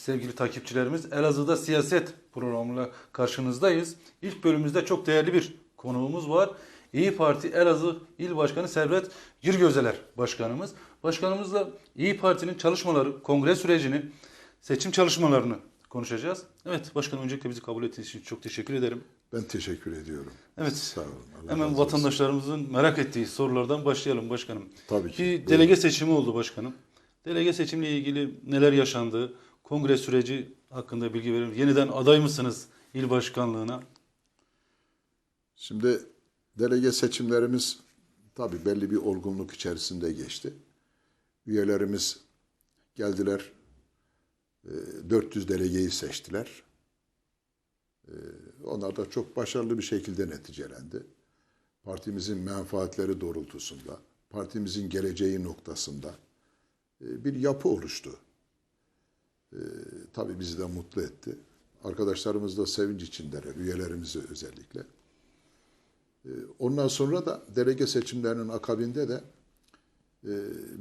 sevgili takipçilerimiz. Elazığ'da siyaset programıyla karşınızdayız. İlk bölümümüzde çok değerli bir konuğumuz var. İyi Parti Elazığ İl Başkanı Servet Girgözeler Başkanımız. Başkanımızla İyi Parti'nin çalışmaları, kongre sürecini, seçim çalışmalarını konuşacağız. Evet başkanım öncelikle bizi kabul ettiğiniz için çok teşekkür ederim. Ben teşekkür ediyorum. Evet. Sağ olun. Allah Hemen olsun. vatandaşlarımızın merak ettiği sorulardan başlayalım başkanım. Tabii ki. Ki Buyurun. delege seçimi oldu başkanım. Delege seçimle ilgili neler yaşandı? Kongre süreci hakkında bilgi verin. Yeniden aday mısınız il başkanlığına? Şimdi delege seçimlerimiz tabii belli bir olgunluk içerisinde geçti. Üyelerimiz geldiler, e, 400 delegeyi seçtiler. E, Onlar da çok başarılı bir şekilde neticelendi. Partimizin menfaatleri doğrultusunda, partimizin geleceği noktasında e, bir yapı oluştu. E, Tabii bizi de mutlu etti. Arkadaşlarımız da sevinç içindeler, üyelerimizi özellikle. Ondan sonra da delege seçimlerinin akabinde de e,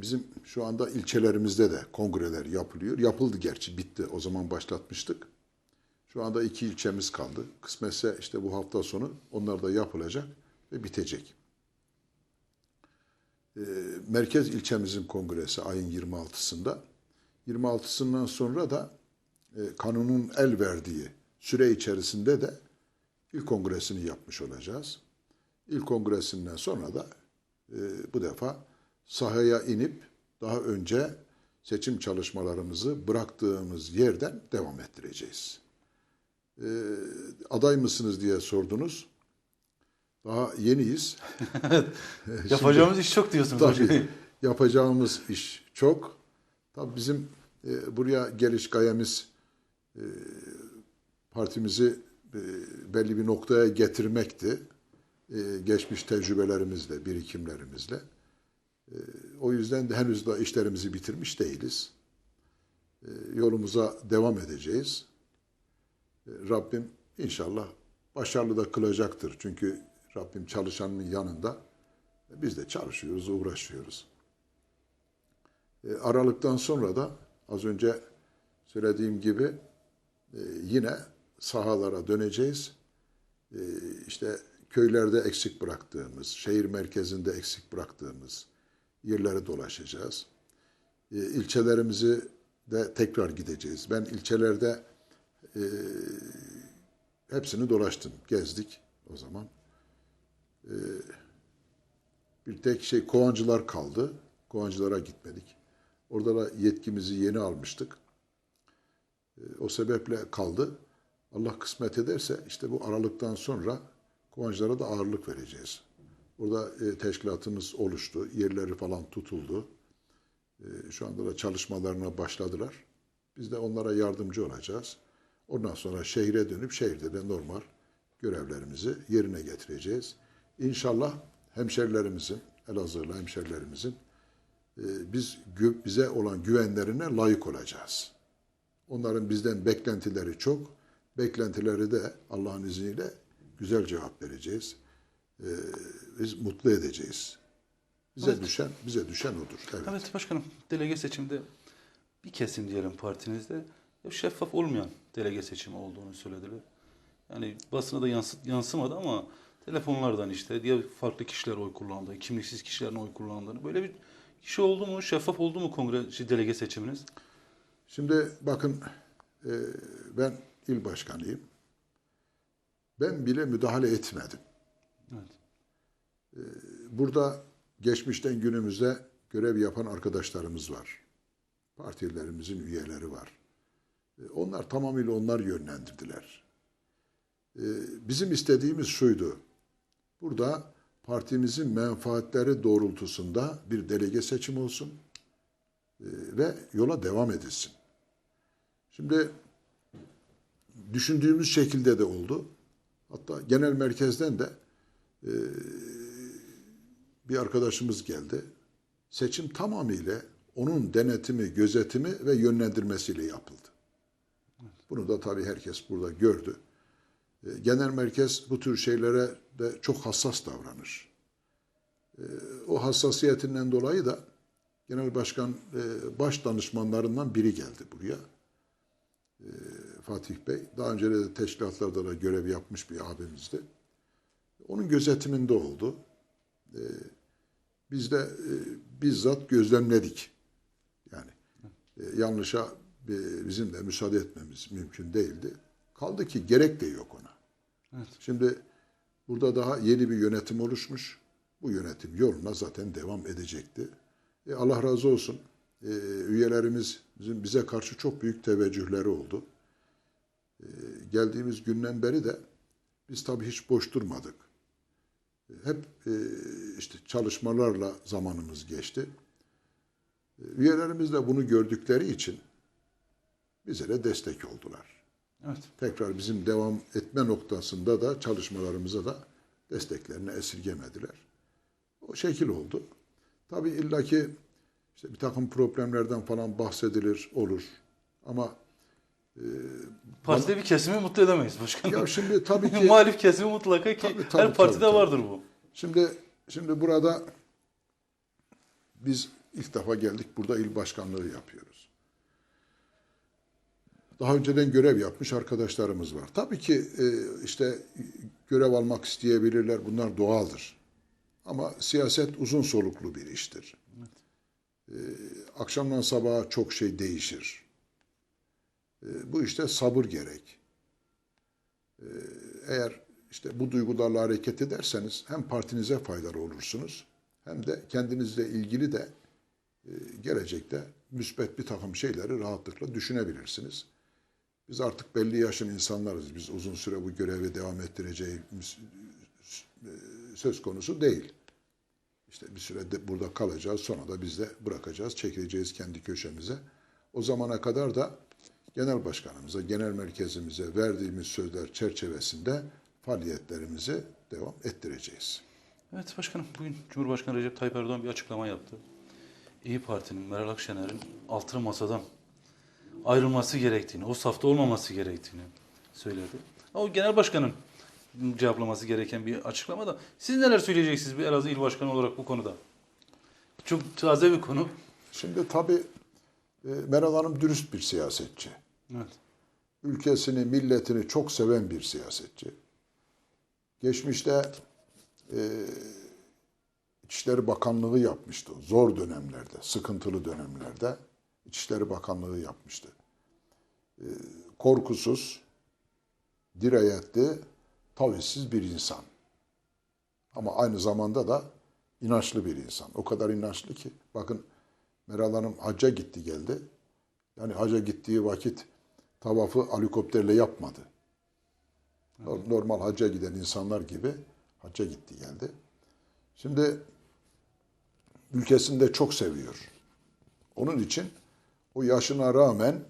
bizim şu anda ilçelerimizde de kongreler yapılıyor. Yapıldı gerçi bitti. O zaman başlatmıştık. Şu anda iki ilçemiz kaldı. Kısmetse işte bu hafta sonu onlar da yapılacak ve bitecek. E, Merkez ilçemizin kongresi ayın 26'sında. 26'sından sonra da e, kanunun el verdiği süre içerisinde de ilk kongresini yapmış olacağız. İlk kongresinden sonra da e, bu defa sahaya inip daha önce seçim çalışmalarımızı bıraktığımız yerden devam ettireceğiz. E, aday mısınız diye sordunuz. Daha yeniyiz. Yapacağımız iş çok diyorsunuz Tabii hocam. yapacağımız iş çok. Tabii bizim e, buraya geliş gayemiz e, partimizi e, belli bir noktaya getirmekti. Geçmiş tecrübelerimizle, birikimlerimizle. O yüzden de henüz daha işlerimizi bitirmiş değiliz. Yolumuza devam edeceğiz. Rabbim inşallah başarılı da kılacaktır. Çünkü Rabbim çalışanın yanında. Biz de çalışıyoruz, uğraşıyoruz. Aralıktan sonra da az önce söylediğim gibi e, yine sahalara döneceğiz. E, işte köylerde eksik bıraktığımız, şehir merkezinde eksik bıraktığımız yerleri dolaşacağız. E, ilçelerimizi de tekrar gideceğiz. Ben ilçelerde e, hepsini dolaştım, gezdik o zaman. E, bir tek şey Kovancılar kaldı. Kovancılara gitmedik. Orada da yetkimizi yeni almıştık. E, O sebeple kaldı. Allah kısmet ederse işte bu aralıktan sonra Kovancılara da ağırlık vereceğiz. Burada e, teşkilatımız oluştu. Yerleri falan tutuldu. E, Şu anda da çalışmalarına başladılar. Biz de onlara yardımcı olacağız. Ondan sonra şehre dönüp şehirde de normal görevlerimizi yerine getireceğiz. İnşallah hemşerilerimizin, Elazığlı hemşerilerimizin biz gü- bize olan güvenlerine layık olacağız. Onların bizden beklentileri çok. Beklentileri de Allah'ın izniyle güzel cevap vereceğiz. E, biz mutlu edeceğiz. Bize düşen bize düşen odur. Evet. Evet başkanım delege seçimde bir kesim diyelim partinizde şeffaf olmayan delege seçimi olduğunu söylediler. Yani basına da yansı, yansımadı ama telefonlardan işte diye farklı kişiler oy kullandı, kimliksiz kişilerin oy kullandığını böyle bir kişi oldu mu, şeffaf oldu mu kongre delege seçiminiz? Şimdi bakın e, ben il başkanıyım. Ben bile müdahale etmedim. Evet. Burada geçmişten günümüze görev yapan arkadaşlarımız var. Partilerimizin üyeleri var. E, Onlar tamamıyla onlar yönlendirdiler. E, Bizim istediğimiz şuydu. Burada partimizin menfaatleri doğrultusunda bir delege seçim olsun e, ve yola devam edilsin. Şimdi düşündüğümüz şekilde de oldu. Hatta genel merkezden de bir arkadaşımız geldi. Seçim tamamıyla onun denetimi, gözetimi ve yönlendirmesiyle yapıldı. Bunu da tabii herkes burada gördü. E, Genel merkez bu tür şeylere de çok hassas davranır. E, O hassasiyetinden dolayı da Genel Başkan e, baş danışmanlarından biri geldi buraya. Fatih Bey. Daha önce de teşkilatlarda da görev yapmış bir abimizdi. Onun gözetiminde oldu. Biz de bizzat gözlemledik. Yani yanlışa bizim de müsaade etmemiz mümkün değildi. Kaldı ki gerek de yok ona. Evet. Şimdi burada daha yeni bir yönetim oluşmuş. Bu yönetim yoluna zaten devam edecekti. E, Allah razı olsun. E, üyelerimiz bizim bize karşı çok büyük teveccühleri oldu. E, geldiğimiz günden beri de biz tabii hiç boş durmadık. E, hep e, işte çalışmalarla zamanımız geçti. E, üyelerimiz de bunu gördükleri için bize de destek oldular Evet. tekrar bizim devam etme noktasında da çalışmalarımıza da desteklerini esirgemediler. O şekil oldu. Tabii illaki işte bir takım problemlerden falan bahsedilir, olur. Ama Partide bir kesimi mutlu edemeyiz başkanım. ya şimdi tabii ki Muhalif kesimi mutlaka ki Tabii, tabii, her partide tabii. vardır bu. Şimdi şimdi burada biz ilk defa geldik burada il başkanlığı yapıyoruz. Daha önceden görev yapmış arkadaşlarımız var. Tabii ki e, işte görev almak isteyebilirler. Bunlar doğaldır. Ama siyaset uzun soluklu bir iştir. E, akşamdan sabaha çok şey değişir. E, bu işte sabır gerek eğer işte bu duygularla hareket ederseniz hem partinize faydalı olursunuz hem de kendinizle ilgili de e, gelecekte müspet bir takım şeyleri rahatlıkla düşünebilirsiniz. Biz artık belli yaşın insanlarız. Biz uzun süre bu görevi devam ettireceğimiz e, söz konusu değil. İşte bir süre de burada kalacağız. Sonra da biz de bırakacağız. Çekileceğiz kendi köşemize. O zamana kadar da genel başkanımıza, genel merkezimize verdiğimiz sözler çerçevesinde faaliyetlerimizi devam ettireceğiz. Evet başkanım bugün Cumhurbaşkanı Recep Tayyip Erdoğan bir açıklama yaptı. İyi Parti'nin Meral Akşener'in altılı masadan ayrılması gerektiğini, o safta olmaması gerektiğini söyledi. O genel başkanın cevaplaması gereken bir açıklama da. Siz neler söyleyeceksiniz bir Elazığ İl Başkanı olarak bu konuda? Çok taze bir konu. Şimdi tabii e, Meral Hanım dürüst bir siyasetçi. Evet. Ülkesini, milletini çok seven bir siyasetçi. Geçmişte e, İçişleri Bakanlığı yapmıştı. Zor dönemlerde, sıkıntılı dönemlerde İçişleri Bakanlığı yapmıştı. E, korkusuz, dirayetli, tavizsiz bir insan. Ama aynı zamanda da inançlı bir insan. O kadar inançlı ki. Bakın Meral Hanım hacca gitti geldi. Yani hacca gittiği vakit tavafı helikopterle yapmadı. Normal hacca giden insanlar gibi hacca gitti geldi. Şimdi ülkesini de çok seviyor. Onun için o yaşına rağmen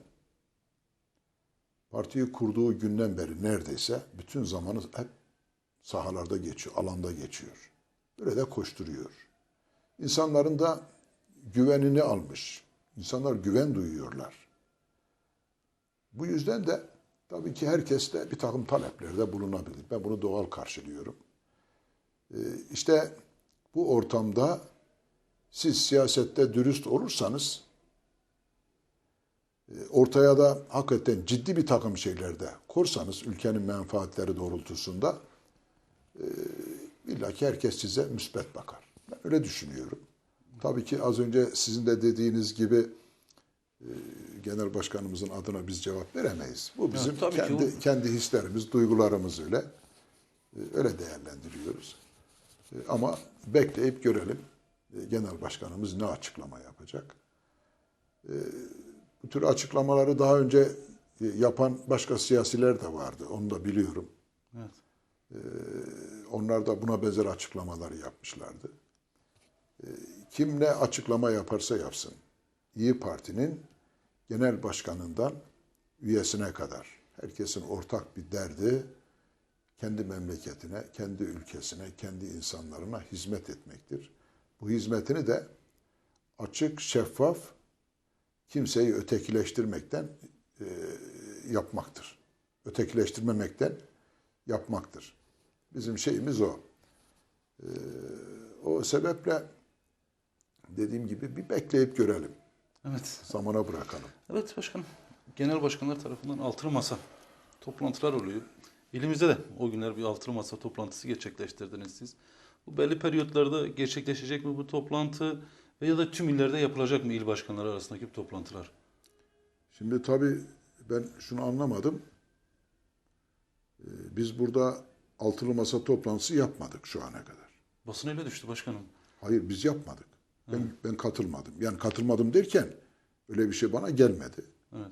partiyi kurduğu günden beri neredeyse bütün zamanı hep sahalarda geçiyor, alanda geçiyor. Böyle de koşturuyor. İnsanların da güvenini almış. İnsanlar güven duyuyorlar. Bu yüzden de tabii ki herkes de bir takım taleplerde bulunabilir. Ben bunu doğal karşılıyorum. Ee, işte bu ortamda siz siyasette dürüst olursanız ortaya da hakikaten ciddi bir takım şeylerde korsanız ülkenin menfaatleri doğrultusunda e, illa ki herkes size müspet bakar. Ben öyle düşünüyorum. Tabii ki az önce sizin de dediğiniz gibi e, genel başkanımızın adına biz cevap veremeyiz. Bu bizim tabii ki kendi kendi hislerimiz, duygularımız öyle. E, öyle değerlendiriyoruz. E, ama bekleyip görelim e, genel başkanımız ne açıklama yapacak. E, tür açıklamaları daha önce e, yapan başka siyasiler de vardı. Onu da biliyorum. Evet. Onlar da buna benzer açıklamaları yapmışlardı. Ee, Kim ne açıklama yaparsa yapsın. İyi Parti'nin genel başkanından üyesine kadar herkesin ortak bir derdi kendi memleketine, kendi ülkesine, kendi insanlarına hizmet etmektir. Bu hizmetini de açık, şeffaf, kimseyi ötekileştirmekten e, yapmaktır. Ötekileştirmemekten yapmaktır. Bizim şeyimiz o. Ee, o sebeple dediğim gibi bir bekleyip görelim. Evet. Zamana bırakalım. Evet başkanım. Genel başkanlar tarafından altılı masa toplantılar oluyor. İlimizde de o günler bir altılı masa toplantısı gerçekleştirdiniz siz. Bu belli periyotlarda gerçekleşecek mi bu toplantı veya da tüm illerde yapılacak mı il başkanları arasındaki toplantılar? Şimdi tabii ben şunu anlamadım. Ee, Biz burada altılı masa toplantısı yapmadık şu ana kadar. Basın öyle düştü başkanım. Hayır biz yapmadık. Ben, ben katılmadım. Yani katılmadım derken öyle bir şey bana gelmedi. Evet.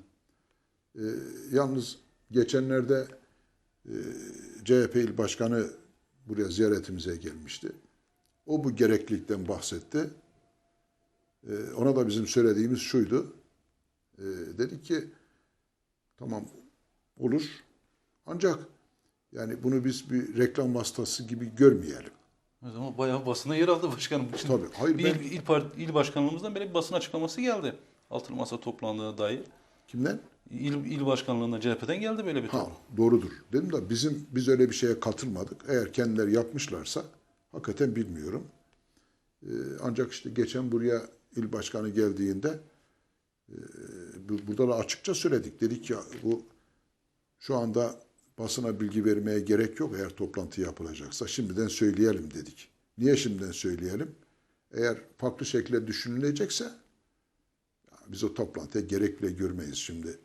Ee, yalnız geçenlerde e, CHP il başkanı buraya ziyaretimize gelmişti. O bu gereklilikten bahsetti. Ee, ona da bizim söylediğimiz şuydu. Ee, dedi ki tamam olur ancak yani bunu biz bir reklam vasıtası gibi görmeyelim. Evet ama bayağı basına yer aldı başkanım. Şimdi Tabii, hayır bir ben- il, il, part- il başkanlığımızdan böyle bir basın açıklaması geldi. Altılı masa toplandığına dair. Kimden? İl, il başkanlığından CHP'den geldi böyle bir Ha, toplantı. doğrudur. Dedim de bizim biz öyle bir şeye katılmadık. Eğer kendileri yapmışlarsa hakikaten bilmiyorum. Ee, ancak işte geçen buraya il başkanı geldiğinde e, bu- burada da açıkça söyledik. Dedik ya bu şu anda basına bilgi vermeye gerek yok eğer toplantı yapılacaksa. Şimdiden söyleyelim dedik. Niye şimdiden söyleyelim? Eğer farklı şekilde düşünülecekse biz o toplantıya gerek bile görmeyiz şimdi.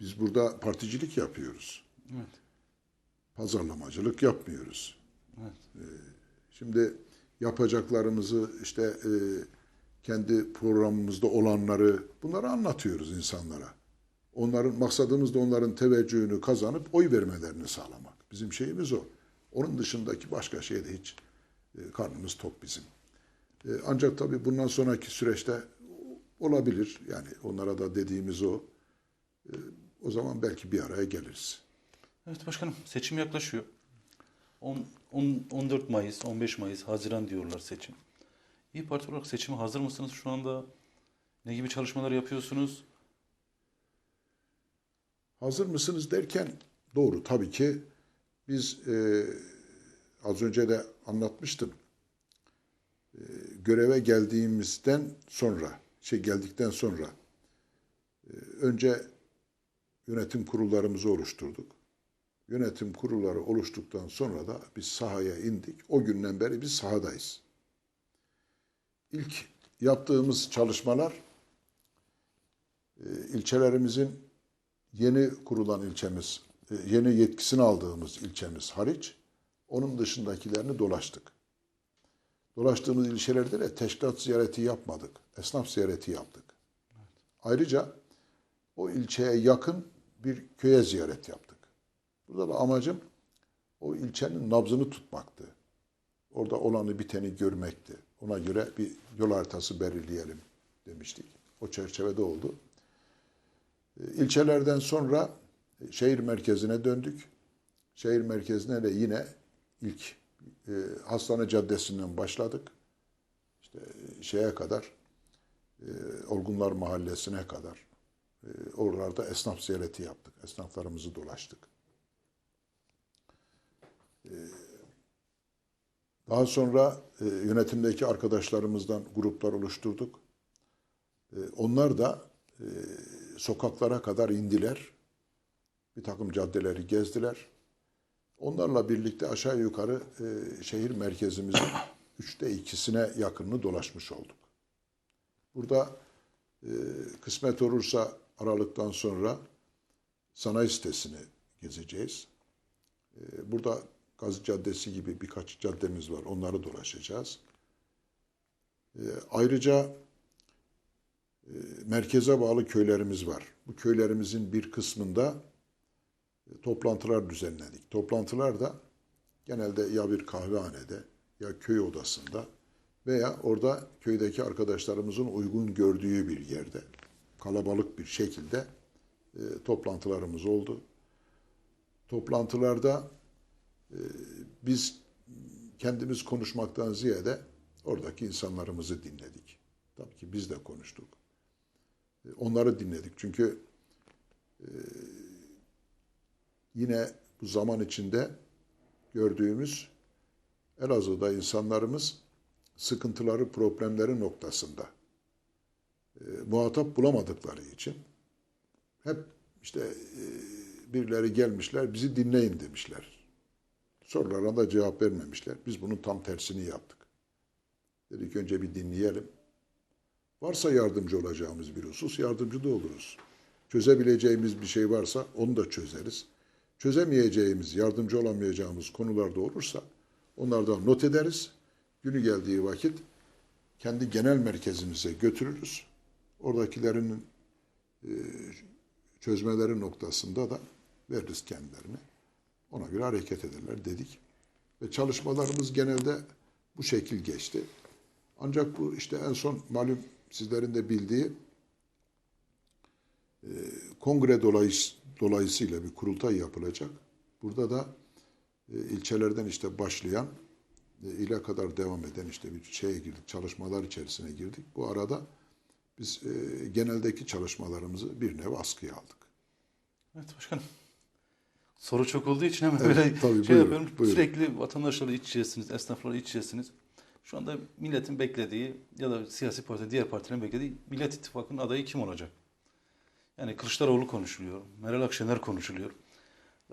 Biz burada particilik yapıyoruz. Evet. Pazarlamacılık yapmıyoruz. Evet. Ee, Şimdi yapacaklarımızı işte e, kendi programımızda olanları bunları anlatıyoruz insanlara. Onların maksadımız da onların teveccühünü kazanıp oy vermelerini sağlamak. Bizim şeyimiz o. Onun dışındaki başka şeyde hiç e, karnımız tok bizim. E, ancak tabii bundan sonraki süreçte olabilir. Yani onlara da dediğimiz o. E, o zaman belki bir araya geliriz. Evet başkanım seçim yaklaşıyor. 10, 10, 14 Mayıs, 15 Mayıs, Haziran diyorlar seçim. İyi Parti olarak seçime hazır mısınız şu anda? Ne gibi çalışmalar yapıyorsunuz? Hazır mısınız derken doğru tabii ki biz e, az önce de anlatmıştım. E, göreve geldiğimizden sonra, şey geldikten sonra e, önce yönetim kurullarımızı oluşturduk. Yönetim kurulları oluştuktan sonra da biz sahaya indik. O günden beri biz sahadayız. İlk yaptığımız çalışmalar e, ilçelerimizin yeni kurulan ilçemiz, e, yeni yetkisini aldığımız ilçemiz hariç, onun dışındakilerini dolaştık. Dolaştığımız ilçelerde de teşkilat ziyareti yapmadık. Esnaf ziyareti yaptık. Ayrıca o ilçeye yakın bir köye ziyaret yaptık. Burada da amacım o ilçenin nabzını tutmaktı. Orada olanı biteni görmekti. Ona göre bir yol haritası belirleyelim demiştik. O çerçevede oldu. İlçelerden sonra şehir merkezine döndük. Şehir merkezine de yine ilk e, Hastane Caddesi'nden başladık. İşte e, şeye kadar, e, Olgunlar Mahallesi'ne kadar. E, oralarda esnaf ziyareti yaptık. Esnaflarımızı dolaştık. E, daha sonra e, yönetimdeki arkadaşlarımızdan gruplar oluşturduk. E, onlar da e, sokaklara kadar indiler. Bir takım caddeleri gezdiler. Onlarla birlikte aşağı yukarı e, şehir merkezimizin üçte ikisine yakınını dolaşmış olduk. Burada kısmet olursa Aralık'tan sonra sanayi sitesini gezeceğiz. Burada Gazi Caddesi gibi birkaç caddemiz var. Onları dolaşacağız. E, ayrıca e, merkeze bağlı köylerimiz var. Bu köylerimizin bir kısmında e, toplantılar düzenledik. Toplantılar da genelde ya bir kahvehanede ya köy odasında veya orada köydeki arkadaşlarımızın uygun gördüğü bir yerde kalabalık bir şekilde e, toplantılarımız oldu. Toplantılarda biz kendimiz konuşmaktan ziyade oradaki insanlarımızı dinledik. Tabii ki biz de konuştuk. E, Onları dinledik. Çünkü e, yine bu zaman içinde gördüğümüz Elazığ'da insanlarımız sıkıntıları, problemleri noktasında e, muhatap bulamadıkları için hep işte e, birileri gelmişler bizi dinleyin demişler. Sorularına da cevap vermemişler. Biz bunun tam tersini yaptık. Dedik önce bir dinleyelim. Varsa yardımcı olacağımız bir husus yardımcı da oluruz. Çözebileceğimiz bir şey varsa onu da çözeriz. Çözemeyeceğimiz, yardımcı olamayacağımız konularda olursa onlardan not ederiz. Günü geldiği vakit kendi genel merkezimize götürürüz. Oradakilerin e, çözmeleri noktasında da veririz kendilerine. Ona göre hareket ederler dedik. Ve çalışmalarımız genelde bu şekil geçti. Ancak bu işte en son malum sizlerin de bildiği e, kongre dolayıs- dolayısıyla bir kurultay yapılacak. Burada da e, ilçelerden işte başlayan e, ile kadar devam eden işte bir şeye girdik, çalışmalar içerisine girdik. Bu arada biz e, geneldeki çalışmalarımızı bir nevi askıya aldık. Evet başkanım. Soru çok olduğu için hemen Evet, böyle tabii, şey buyurun, yapıyorum. buyurun. Sürekli vatandaşlarla iç içesiniz, esnaflarla iç içesiniz. Şu anda milletin beklediği ya da siyasi parti, diğer partilerin beklediği Millet İttifakı'nın adayı kim olacak? Yani Kılıçdaroğlu konuşuluyor, Meral Akşener konuşuluyor.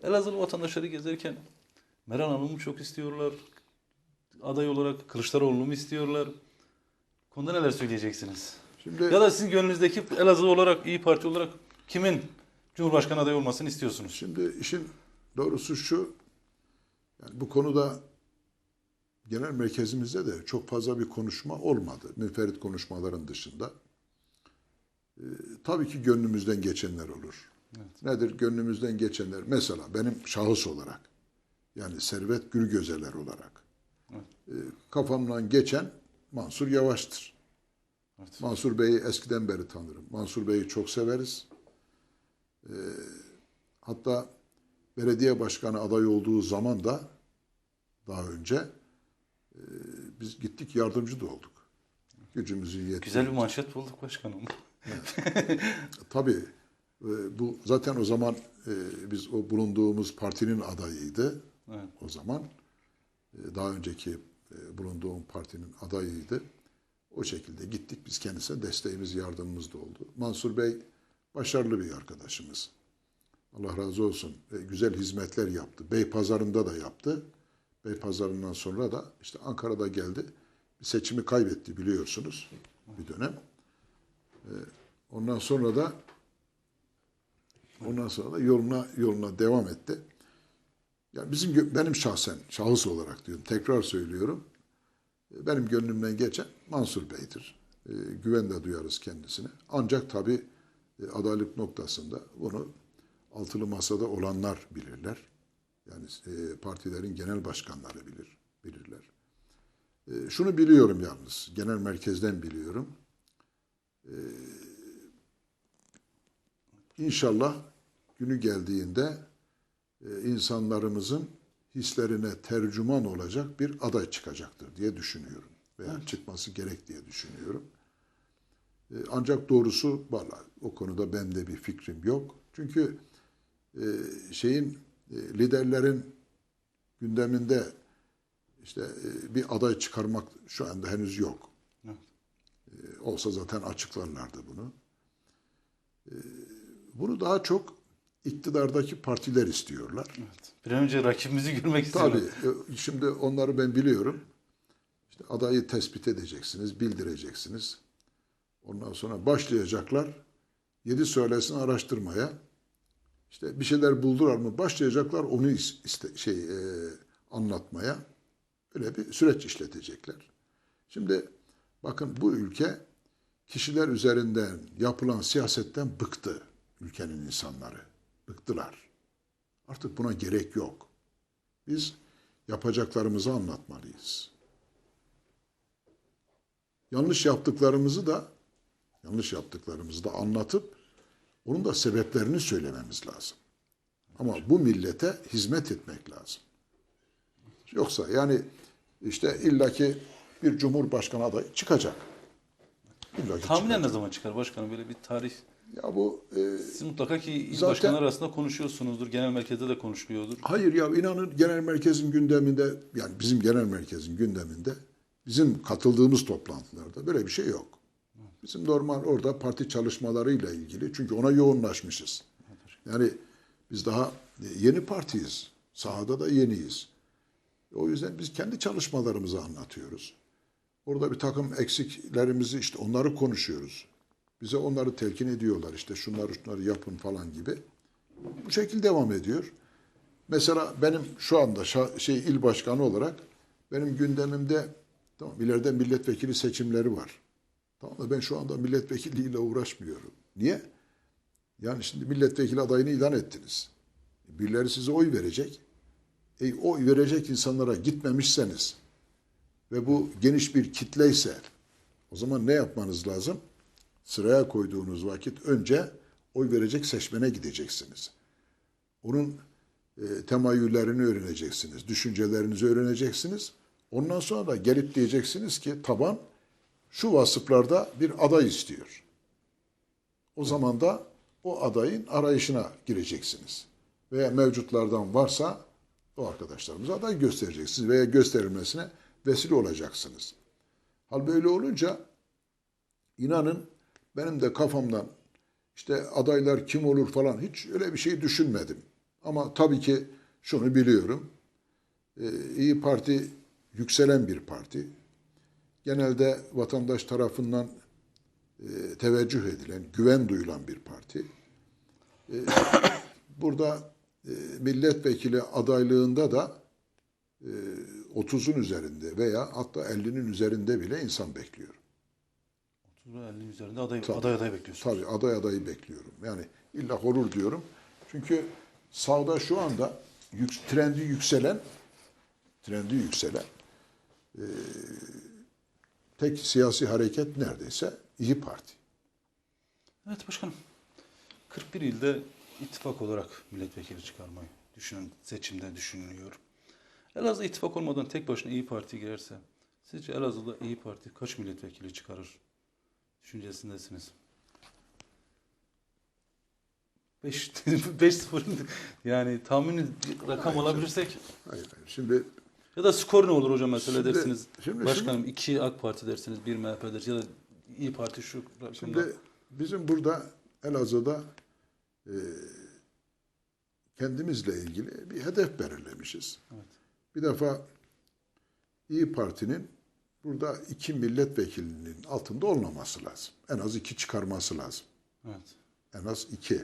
Elazığlı vatandaşları gezerken Meral Hanım'ı çok istiyorlar. Aday olarak Kılıçdaroğlu'nu mu istiyorlar? Konuda neler söyleyeceksiniz? Şimdi Ya da sizin gönlünüzdeki Elazığ olarak, İyi Parti olarak kimin Cumhurbaşkanı adayı olmasını istiyorsunuz? Şimdi işin doğrusu şu, yani bu konuda genel merkezimizde de çok fazla bir konuşma olmadı. Münferit konuşmaların dışında. Ee, tabii ki gönlümüzden geçenler olur. Nedir gönlümüzden geçenler? Mesela benim şahıs olarak, yani Servet Gürgözeler olarak e, kafamdan geçen Mansur Yavaş'tır. Evet. Mansur Bey'i eskiden beri tanırım. Mansur Bey'i çok severiz. Hatta belediye başkanı adayı olduğu zaman da daha önce e, biz gittik yardımcı da olduk. Gücümüzün yettiği. Güzel bir manşet bulduk başkanım. Tabii e, bu zaten o zaman e, biz o bulunduğumuz partinin adayıydı. Evet. O zaman e, daha önceki e, bulunduğum partinin adayıydı. O şekilde gittik biz kendisine desteğimiz, yardımımız da oldu. Mansur Bey başarılı bir arkadaşımız. Allah razı olsun. E, güzel hizmetler yaptı. Beypazarı'nda da yaptı. Beypazarı'ndan sonra da işte Ankara'da geldi. Bir seçimi kaybetti biliyorsunuz bir dönem. E, ondan sonra da ondan sonra da yoluna yoluna devam etti. Yani bizim benim şahsen şahıs olarak diyorum tekrar söylüyorum. e, Benim gönlümden geçen Mansur Bey'dir. E, güven de duyarız kendisine. Ancak tabii adaylık noktasında bunu altılı masada olanlar bilirler. Yani e, partilerin genel başkanları bilir, bilirler. E, şunu biliyorum yalnız, genel merkezden biliyorum. E, İnşallah günü geldiğinde e, insanlarımızın hislerine tercüman olacak bir aday çıkacaktır diye düşünüyorum. Veya çıkması gerek diye düşünüyorum. E, Ancak doğrusu valla o konuda bende bir fikrim yok. Çünkü e, şeyin e, liderlerin gündeminde işte bir aday çıkarmak şu anda henüz yok. Evet. Olsa zaten açıklarlardı bunu. Bunu daha çok iktidardaki partiler istiyorlar. Evet. Bir an önce rakibimizi görmek istiyorlar. Tabii. Şimdi onları ben biliyorum. İşte adayı tespit edeceksiniz, bildireceksiniz. Ondan sonra başlayacaklar. Yedi söylesin araştırmaya. İşte bir şeyler buldular mı başlayacaklar onu is- iste, şey e, anlatmaya. Öyle bir süreç işletecekler. Şimdi bakın bu ülke kişiler üzerinden yapılan siyasetten bıktı ülkenin insanları. Bıktılar. Artık buna gerek yok. Biz yapacaklarımızı anlatmalıyız. Yanlış yaptıklarımızı da yanlış yaptıklarımızı da anlatıp onun da sebeplerini söylememiz lazım. Ama bu millete hizmet etmek lazım. Yoksa yani işte illaki bir cumhurbaşkanı adayı çıkacak. İllaki Tahminen ne zaman çıkar başkanım? Böyle bir tarih. Ya bu e, Siz mutlaka ki il Zaten- başkanları arasında konuşuyorsunuzdur. Genel merkezde de konuşuluyordur. Hayır ya inanın genel merkezin gündeminde yani bizim genel merkezin gündeminde bizim katıldığımız toplantılarda böyle bir şey yok. Bizim normal orada parti çalışmalarıyla ilgili çünkü ona yoğunlaşmışız. Yani biz daha yeni partiyiz. Sahada da yeniyiz. O yüzden biz kendi çalışmalarımızı anlatıyoruz. Orada bir takım eksiklerimizi işte onları konuşuyoruz. Bize onları telkin ediyorlar işte şunları şunları yapın falan gibi. Bu şekilde devam ediyor. Mesela benim şu anda şey il başkanı olarak benim gündemimde tamam ileride milletvekili seçimleri var. Tamam ben şu anda milletvekilliğiyle uğraşmıyorum. Niye? Yani şimdi milletvekili adayını ilan ettiniz. Birileri size oy verecek. E, oy verecek insanlara gitmemişseniz ve bu geniş bir kitleyse o zaman ne yapmanız lazım? Sıraya koyduğunuz vakit önce oy verecek seçmene gideceksiniz. Onun e, temayüllerini öğreneceksiniz, düşüncelerinizi öğreneceksiniz. Ondan sonra da gelip diyeceksiniz ki taban şu vasıflarda bir aday istiyor. O zaman da o adayın arayışına gireceksiniz. Veya mevcutlardan varsa o arkadaşlarımıza aday göstereceksiniz veya gösterilmesine vesile olacaksınız. Hal böyle olunca inanın benim de kafamdan işte adaylar kim olur falan hiç öyle bir şey düşünmedim. Ama tabii ki şunu biliyorum. Ee, İyi Parti yükselen bir parti. Genelde vatandaş tarafından e, teveccüh edilen, güven duyulan bir parti. E, burada e, milletvekili adaylığında da e, 30'un üzerinde veya hatta 50'nin üzerinde bile insan bekliyor. 30 ve 50 üzerinde aday, Tabii. aday aday bekliyorsunuz. Tabii aday adayı bekliyorum. Yani illa olur diyorum. Çünkü sağda şu anda yük, trendi yükselen trendi yükselen e, tek siyasi hareket neredeyse İyi Parti. Evet başkanım. 41 ilde ittifak olarak milletvekili çıkarmayı düşünün, seçimde düşünülüyor. Elazığ ittifak olmadan tek başına İyi Parti girerse sizce Elazığ'da İyi Parti kaç milletvekili çıkarır? Düşüncesindesiniz. 5 5 0 yani tahmini rakam alabilirsek Hayır, hayır. Şimdi ya da skor ne olur hocam mesela Şimdi- dersiniz. şimdi- Başkanım 2 AK Parti dersiniz, 1 MHP dersiniz ya da İyi Parti şu. Şimdi bizim burada Elazığ'da e, kendimizle ilgili bir hedef belirlemişiz. Evet. Bir defa İyi Parti'nin burada iki milletvekilinin altında olmaması lazım. En az iki çıkarması lazım. Evet. En az iki.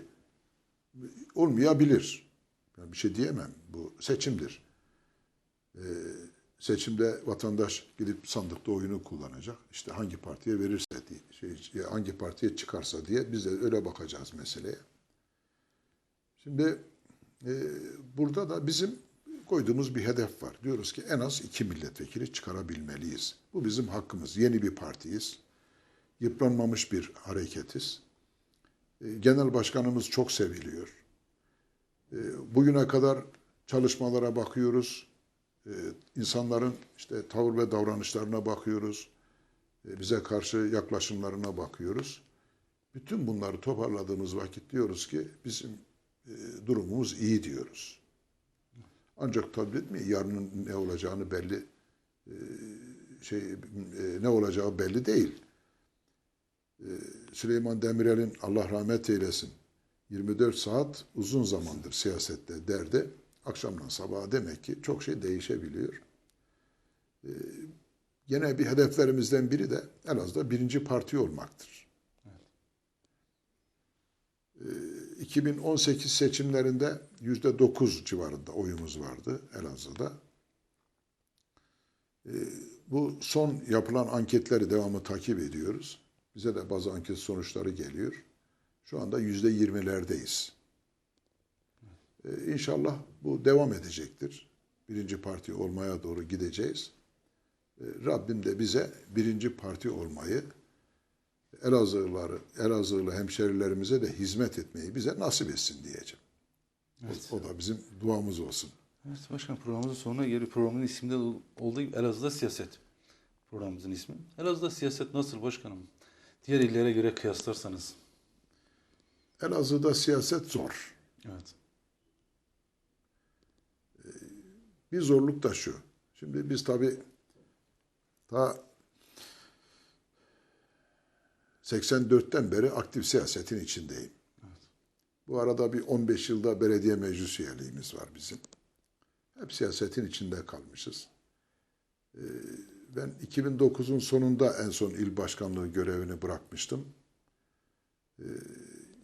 Olmayabilir. Ben bir şey diyemem. Bu seçimdir. Ee, seçimde vatandaş gidip sandıkta oyunu kullanacak. İşte hangi partiye verirse diye, şey, hangi partiye çıkarsa diye biz de öyle bakacağız meseleye. Şimdi e, burada da bizim koyduğumuz bir hedef var. Diyoruz ki en az iki milletvekili çıkarabilmeliyiz. Bu bizim hakkımız. Yeni bir partiyiz. Yıpranmamış bir hareketiz. E, Genel başkanımız çok seviliyor. E, Bugüne kadar çalışmalara bakıyoruz. E, insanların işte tavır ve davranışlarına bakıyoruz. E, Bize karşı yaklaşımlarına bakıyoruz. Bütün bunları toparladığımız vakit diyoruz ki bizim e, durumumuz iyi diyoruz. Ancak tabii mi yarının ne olacağını belli e, şey e, ne olacağı belli değil. Süleyman Demirel'in Allah rahmet eylesin 24 saat uzun zamandır siyasette derdi. Akşamdan sabaha demek ki çok şey değişebiliyor. E, Gene bir hedeflerimizden biri de Elazığ'da birinci parti olmaktır. E, 2018 seçimlerinde yüzde 9 civarında oyumuz vardı Elazığ'da. E, Bu son yapılan anketleri devamlı takip ediyoruz. Bize de bazı anket sonuçları geliyor. Şu anda yüzde yirmilerdeyiz. Ee, İnşallah bu devam edecektir. Birinci parti olmaya doğru gideceğiz. Ee, Rabbim de bize birinci parti olmayı, Elazığlıları, Elazığlı hemşerilerimize de hizmet etmeyi bize nasip etsin diyeceğim. O, o da bizim duamız olsun. Evet başkanım programımızın sonuna geliyor. Programın isminde de olduğu gibi Elazığ'da siyaset. Programımızın ismi. Elazığ'da siyaset nasıl başkanım? Diğer illere göre kıyaslarsanız. Elazığ'da siyaset zor. Evet. Bir zorluk da şu. Şimdi biz tabii ta 84'ten beri aktif siyasetin içindeyim. Bu arada bir 15 yılda belediye meclis üyeliğimiz var bizim. Hep siyasetin içinde kalmışız. Ee, Ben 2009'un sonunda en son il başkanlığı görevini bırakmıştım. Ee,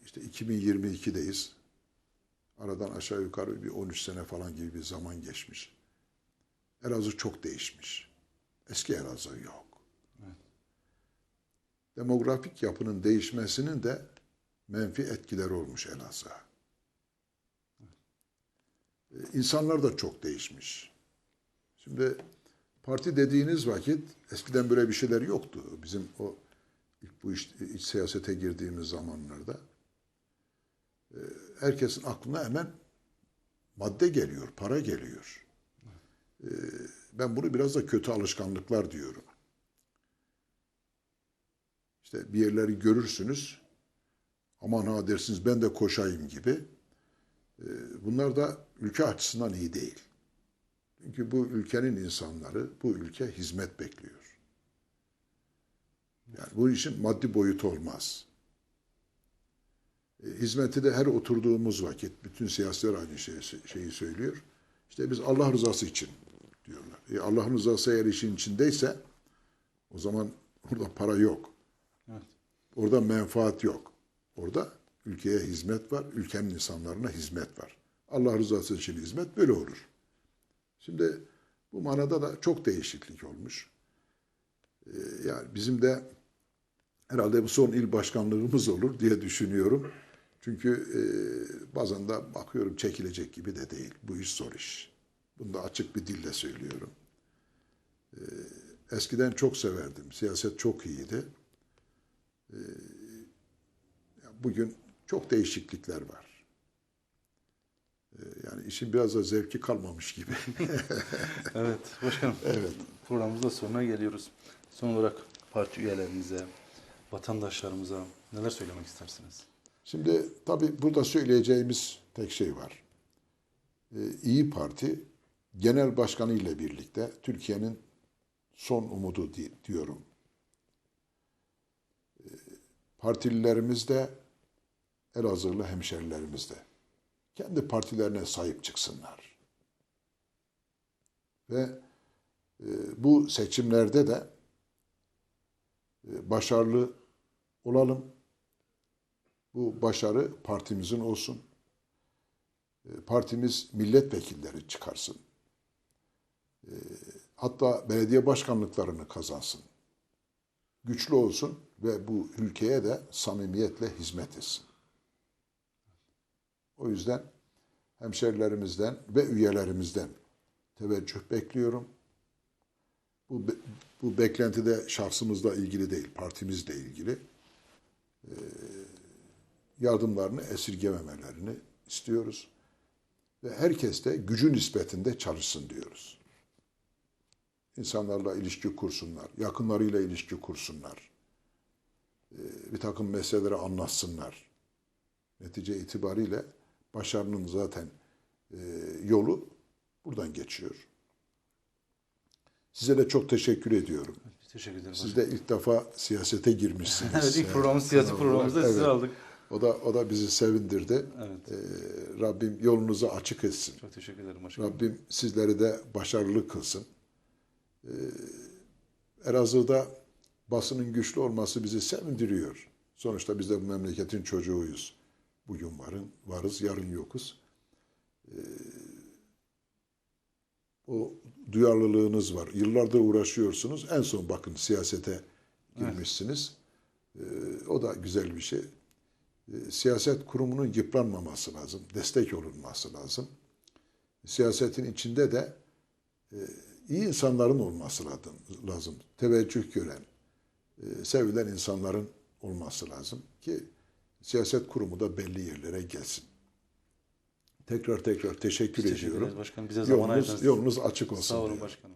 İşte 2022'deyiz. Aradan aşağı yukarı bir 13 sene falan gibi bir zaman geçmiş. Elazığ çok değişmiş. Eski Elazığ yok. Demografik yapının değişmesinin de menfi etkileri olmuş Elazığ'a. Ee, İnsanlar da çok değişmiş. Şimdi parti dediğiniz vakit eskiden böyle bir şeyler yoktu. Bizim o ilk bu iş, iç siyasete girdiğimiz zamanlarda Ee, herkesin aklına hemen madde geliyor, para geliyor. Ee, Ben bunu biraz da kötü alışkanlıklar diyorum. İşte bir yerleri görürsünüz, aman ha dersiniz ben de koşayım gibi. Ee, Bunlar da ülke açısından iyi değil. Çünkü bu ülkenin insanları, bu ülke hizmet bekliyor. Yani bu işin maddi boyutu olmaz. E, hizmeti de her oturduğumuz vakit bütün siyasiler aynı şeyi, şeyi söylüyor. İşte biz Allah rızası için diyorlar. E, Allah rızası eğer işin içindeyse o zaman orada para yok. Evet. Orada menfaat yok. Orada ülkeye hizmet var, ülkenin insanlarına hizmet var. Allah rızası için hizmet böyle olur. Şimdi bu manada da çok değişiklik olmuş. Ee, yani bizim de herhalde bu son il başkanlığımız olur diye düşünüyorum. Çünkü e, bazen de bakıyorum çekilecek gibi de değil. Bu iş zor iş. Bunu da açık bir dille söylüyorum. Ee, eskiden çok severdim. Siyaset çok iyiydi. Ee, bugün çok değişiklikler var. Ee, yani işin biraz da zevki kalmamış gibi. Evet başkanım. evet. Programımızda sonuna geliyoruz. Son olarak parti üyelerimize, vatandaşlarımıza neler söylemek istersiniz? Şimdi tabii burada söyleyeceğimiz tek şey var. Ee, İyi Parti genel başkanı ile birlikte Türkiye'nin son umudu di- diyorum. Ee, Partililerimiz de Elazığlı hemşerilerimiz de kendi partilerine sahip çıksınlar. Ve e, bu seçimlerde de e, başarılı olalım. Bu başarı partimizin olsun. E, Partimiz milletvekilleri çıkarsın. Hatta belediye başkanlıklarını kazansın. Güçlü olsun ve bu ülkeye de samimiyetle hizmet etsin. O yüzden hemşerilerimizden ve üyelerimizden teveccüh bekliyorum. Bu, bu beklenti de şahsımızla ilgili değil, partimizle ilgili yardımlarını esirgememelerini istiyoruz. Ve herkes de gücü nispetinde çalışsın diyoruz. İnsanlarla ilişki kursunlar, yakınlarıyla ilişki kursunlar. Ee, Bir takım meseleleri anlatsınlar. Netice itibariyle başarının zaten e, yolu buradan geçiyor. Size de çok teşekkür ediyorum. Teşekkür ederim. Siz de ilk defa siyasete girmişsiniz. Evet, ilk programımız siyasi programımızda sizi Evet. aldık. O da o da bizi sevindirdi. Evet. Ee, Rabbim yolunuzu açık etsin. Çok teşekkür ederim başkanım. Rabbim sizleri de başarılı kılsın. Ee, Elazığ'da basının güçlü olması bizi sevindiriyor. Sonuçta biz de bu memleketin çocuğuyuz. Bugün varın, varız, yarın yokuz. Ee, o duyarlılığınız var. Yıllardır uğraşıyorsunuz. En son bakın siyasete girmişsiniz. Ee, o da güzel bir şey. Ee, siyaset kurumunun yıpranmaması lazım. Destek olunması lazım. Siyasetin içinde de e, iyi insanların olması lazım. lazım. Teveccüh gören, e, sevilen insanların olması lazım ki siyaset kurumu da belli yerlere gelsin. Tekrar tekrar teşekkür, Teşekkür ediyorum. başkanım. Bize zaman Yolunuz, ayırdınız. yolunuz açık olsun. Sağ olun diyorum. başkanım.